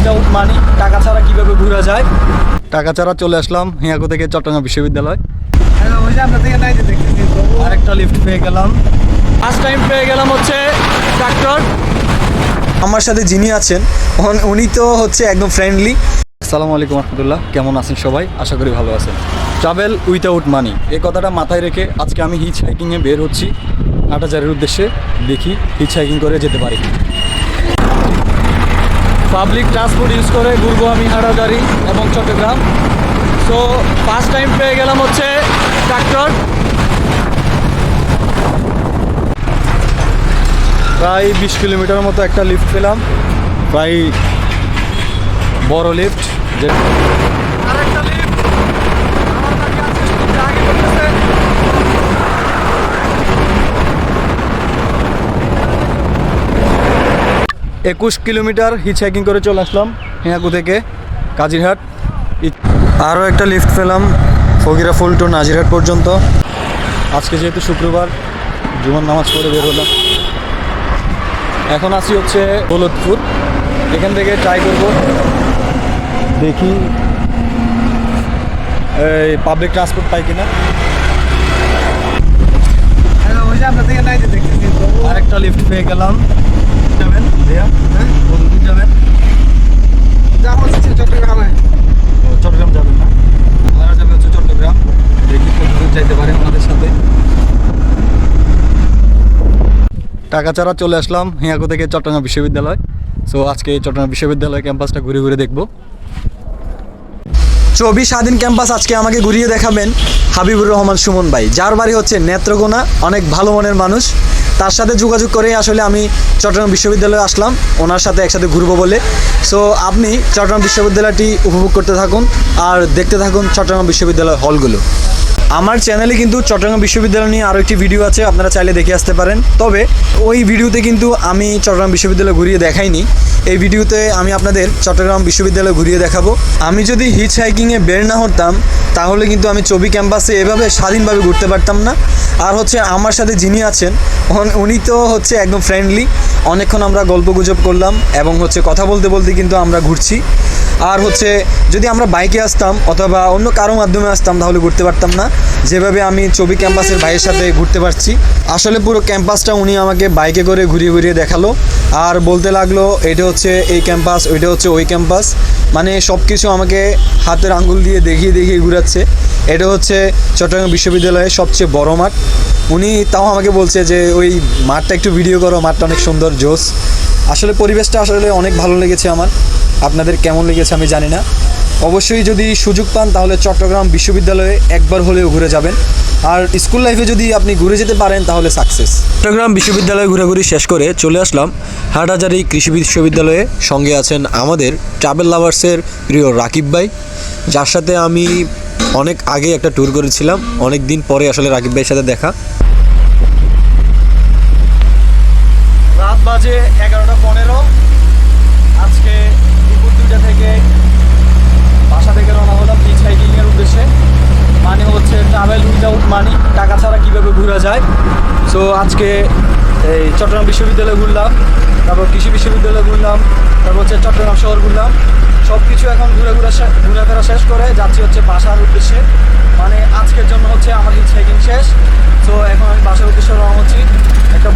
Without মানি টাকা ছাড়া কীভাবে ঘোরা যায়? টাকা ছাড়া চলে আসলাম হিয়াকো থেকে চট্টগ্রাম বিশ্ববিদ্যালয়। আরেকটা লিফট পেয়ে গেলাম। ফার্স্ট টাইম পেয়ে গেলাম হচ্ছে ট্রাক্টর আমার সাথে যিনি আছেন উনি তো হচ্ছে একদম ফ্রেন্ডলি আসসালামু আলাইকুম রহমতুল্লাহ কেমন আছেন সবাই? আশা করি ভালো আছেন। ট্রাভেল উইথাউট মানি এই কথাটা মাথায় রেখে আজকে আমি হিচ হাইকিংয়ে বের হচ্ছি। আটাজারের উদ্দেশ্যে দেখি হিচ হাইকিং করে যেতে পারি পাবলিক ট্রান্সপোর্ট ইউজ করে ঘুরবো আমি হাটাজারি এবং চট্টগ্রাম। সো ফার্স্ট টাইম পেয়ে গেলাম হচ্ছে ট্রাক্টর প্রায় বিশ কিলোমিটার মতো একটা লিফট পেলাম। প্রায় বড় লিফট যে একুশ কিলোমিটার হিচ হাইকিং করে চলে আসলাম হিয়াকু থেকে কাজিরহাট। আরও একটা লিফট পেলাম ফকিরা ফুল টু নাজিরহাট পর্যন্ত। আজকে যেহেতু শুক্রবার জুমার নামাজ পড়ে বের হলাম। এখন আসি হচ্ছে দৌলতপুর। এখান থেকে ট্রাই করব। দেখি এই পাবলিক ট্রান্সপোর্ট পাই কিনা। আরেকটা লিফট পেয়ে গেলাম। যাবেন? ভাইয়া? হ্যাঁ? কতদূর যাবেন? ও, চট্টগ্রাম যাবেন না? ওনারা যাবে হচ্ছে চট্টগ্রাম। দেখি কতদূর যাইতে পারে ওনাদের সাথে। টাকা ছাড়া চলে আসলাম হিয়াকো থেকে চট্টগ্রাম বিশ্ববিদ্যালয়। সো আজকে চট্টগ্রাম বিশ্ববিদ্যালয় ক্যাম্পাসটা ঘুরে ঘুরে দেখব। চবি স্বাধীন ক্যাম্পাস আজকে আমাকে ঘুরিয়ে দেখাবেন হাবিবুর রহমান সুমন ভাই। যার বাড়ি হচ্ছে নেত্রকোনা অনেক ভালো মনের মানুষ। তার সাথে যোগাযোগ করে আসলে আমি চট্টগ্রাম বিশ্ববিদ্যালয়ে আসলাম। ওনার সাথে একসাথে ঘুরবো বলে। সো আপনি চট্টগ্রাম বিশ্ববিদ্যালয়টি উপভোগ করতে থাকুন আর দেখতে থাকুন চট্টগ্রাম বিশ্ববিদ্যালয় হলগুলো। আমার চ্যানেলে কিন্তু চট্টগ্রাম বিশ্ববিদ্যালয় নিয়ে আরও একটি ভিডিও আছে, আপনারা চাইলে দেখে আসতে পারেন। তবে ওই ভিডিওতে কিন্তু আমি চট্টগ্রাম বিশ্ববিদ্যালয় ঘুরিয়ে দেখাইনি। এই ভিডিওতে আমি আপনাদের চট্টগ্রাম বিশ্ববিদ্যালয় ঘুরিয়ে দেখাবো। আমি যদি হিচ হাইকিংয়ে বের না হতাম, তাহলে কিন্তু আমি চবি ক্যাম্পাসে এভাবে স্বাধীনভাবে ঘুরতে পারতাম না। আর হচ্ছে আমার সাথে যিনি আছেন উনি তো হচ্ছে একদম ফ্রেন্ডলি অনেকক্ষণ আমরা গল্প গুজব করলাম এবং হচ্ছে কথা বলতে বলতে কিন্তু আমরা ঘুরছি। আর হচ্ছে যদি আমরা বাইকে আসতাম অথবা অন্য কারও মাধ্যমে আসতাম, তাহলে ঘুরতে পারতাম না। যেভাবে আমি ছবি ক্যাম্পাসের ভাইয়ের সাথে ঘুরতে পারছি, আসলে পুরো ক্যাম্পাসটা উনি আমাকে বাইকে করে ঘুরিয়ে ঘুরিয়ে দেখাল। আর বলতে লাগল, এটা হচ্ছে এই ক্যাম্পাস, ওইটা হচ্ছে ওই ক্যাম্পাস। মানে সব কিছু আমাকে হাতের আঙ্গুল দিয়ে দেখিয়ে দেখিয়ে ঘুরাচ্ছে। এটা হচ্ছে চট্টগ্রাম বিশ্ববিদ্যালয়ের সবচেয়ে বড় মাঠ। উনি তাও আমাকে বলছে যে, ওই মাঠটা একটু ভিডিও করো, মাঠটা অনেক সুন্দর জোস আসলে পরিবেশটা আসলে অনেক ভালো লেগেছে আমার। আপনাদের কেমন লেগেছে আমি জানি না। অবশ্যই যদি সুযোগ পান তাহলে চট্টগ্রাম বিশ্ববিদ্যালয়ে একবার হলেও ঘুরে যাবেন। আর স্কুল লাইফে যদি আপনি ঘুরে যেতে পারেন তাহলে সাকসেস। চট্টগ্রাম বিশ্ববিদ্যালয়ে ঘোরাঘুরি শেষ করে চলে আসলাম। হাটহাজারি কৃষি বিশ্ববিদ্যালয়ে সঙ্গে আছেন আমাদের ট্রাভেল লাভার্সের প্রিয় রাকিব ভাই। যার সাথে আমি অনেক আগে একটা ট্যুর করেছিলাম। অনেক দিন পরে আসলে রাকিব ভাইয়ের সাথে দেখা। রাত বাজে এগারোটা পনেরো। আজকে দুপুর দুইটা থেকে বাসা থেকে রওনা হলাম বিচ হাইকিংয়ের উদ্দেশ্যে মানে হচ্ছে ট্রাভেল উইদাউট মানি টাকা ছাড়া কীভাবে ঘোরা যায় সো আজকে এই চট্টগ্রাম বিশ্ববিদ্যালয় ঘুরলাম, তারপর কৃষি বিশ্ববিদ্যালয় ঘুরলাম, তারপর হচ্ছে চট্টগ্রাম শহর ঘুরলাম। সব কিছু এখন ঘুরে ঘুরে ঘুরে ঘোরাফেরা শেষ করে যাচ্ছি হচ্ছে বাসার উদ্দেশ্যে। মানে আজকের জন্য হচ্ছে আমার হাইকিং শেষ। তো এখন আমি বাসার উদ্দেশ্যে রওনা হচ্ছি। একটা